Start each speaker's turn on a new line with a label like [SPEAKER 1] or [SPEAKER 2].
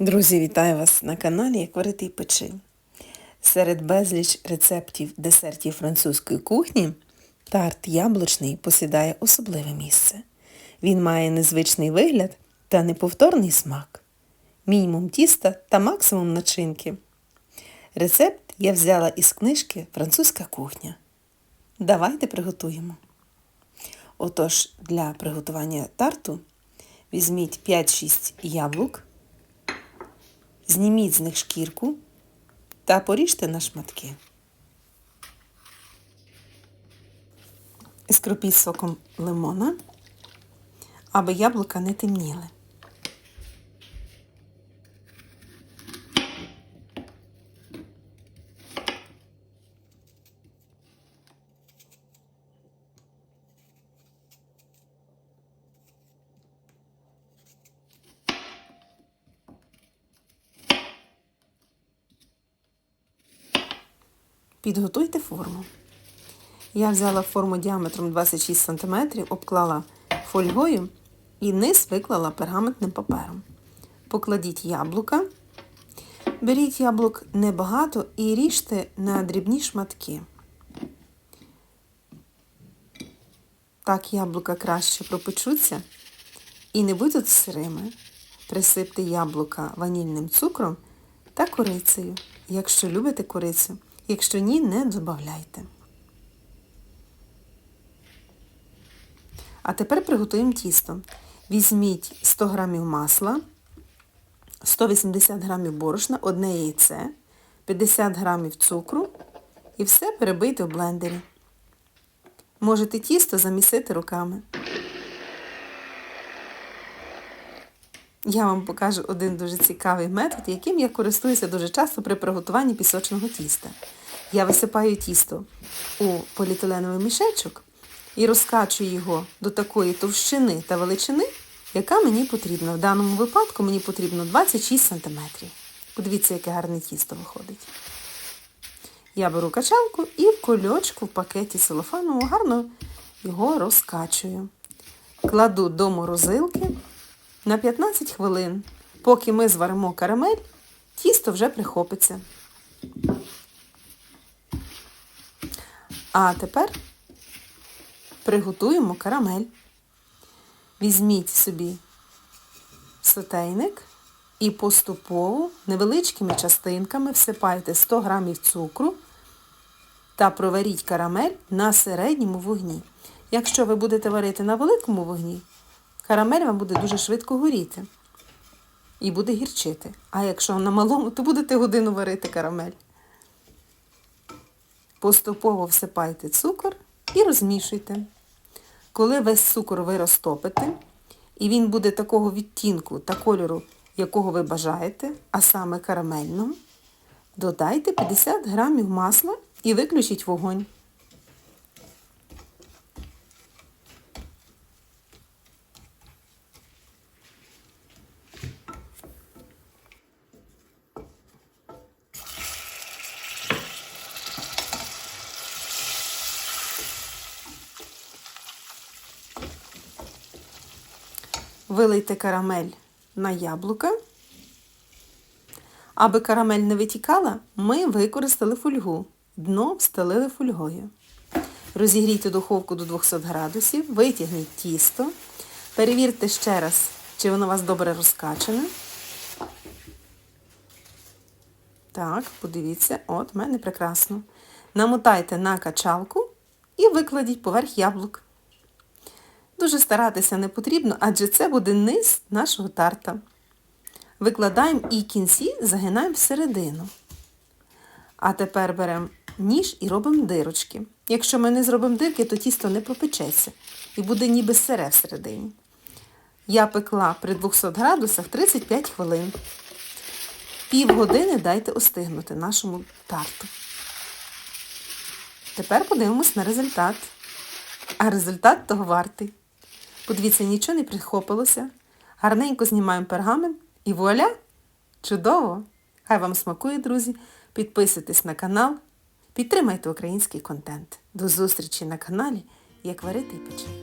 [SPEAKER 1] Друзі, вітаю вас на каналі Як варити і печи. Серед безліч рецептів десертів французької кухні тарт яблучний посідає особливе місце. Він має незвичний вигляд та неповторний смак, мінімум тіста та максимум начинки. Рецепт я взяла із книжки Французька кухня. Давайте приготуємо. Отож, для приготування тарту візьміть 5-6 яблук. Зніміть з них шкірку та поріжте на шматки. Скропіть соком лимона, аби яблука не темніли. Підготуйте форму. Я взяла форму діаметром 26 см, обклала фольгою і низ виклала пергаментним папером. Покладіть яблука. Беріть яблук небагато і ріжте на дрібні шматки. Так яблука краще пропечуться і не будуть сирими. Присипте яблука ванільним цукром та корицею, якщо любите корицю. Якщо ні, не додавайте. А тепер приготуємо тісто. Візьміть 100 г масла, 180 г борошна, одне яйце, 50 г цукру і все перебийте в блендері. Можете тісто замісити руками. Я вам покажу один дуже цікавий метод, яким я користуюся дуже часто при приготуванні пісочного тіста. Я висипаю тісто у поліетиленовий мішечок і розкачую його до такої товщини та величини, яка мені потрібна. В даному випадку мені потрібно 26 см. Подивіться, яке гарне тісто виходить. Я беру качалку і в кольочку в пакеті целофанового гарно його розкачую. Кладу до морозилки на 15 хвилин. Поки ми зваримо карамель, тісто вже прихопиться. А тепер приготуємо карамель. Візьміть собі сотейник і поступово невеличкими частинками всипайте 100 г цукру та проваріть карамель на середньому вогні. Якщо ви будете варити на великому вогні, карамель вам буде дуже швидко горіти і буде гірчити. А якщо на малому, то будете годину варити карамель. Поступово всипайте цукор і розмішуйте. Коли весь цукор ви розтопите, і він буде такого відтінку та кольору, якого ви бажаєте, а саме карамельного, додайте 50 грамів масла і виключіть вогонь. Вилийте карамель на яблука. Аби карамель не витікала, ми використали фольгу. Дно встелили фольгою. Розігрійте духовку до 200 градусів, витягніть тісто. Перевірте ще раз, чи воно у вас добре розкачане. Так, подивіться, от в мене прекрасно. Намотайте на качалку і викладіть поверх яблук. Дуже старатися не потрібно, адже це буде низ нашого тарта. Викладаємо і кінці загинаємо всередину. А тепер беремо ніж і робимо дирочки. Якщо ми не зробимо дирки, то тісто не пропечеться і буде ніби сире всередині. Я пекла при 200 градусах 35 хвилин. Пів години дайте остигнути нашому тарту. Тепер подивимось на результат. А результат того вартий. Подивіться, нічого не прихопилося. Гарненько знімаємо пергамент і вуаля! Чудово! Хай вам смакує, друзі! Підписуйтесь на канал, підтримайте український контент. До зустрічі на каналі Як варити і печи.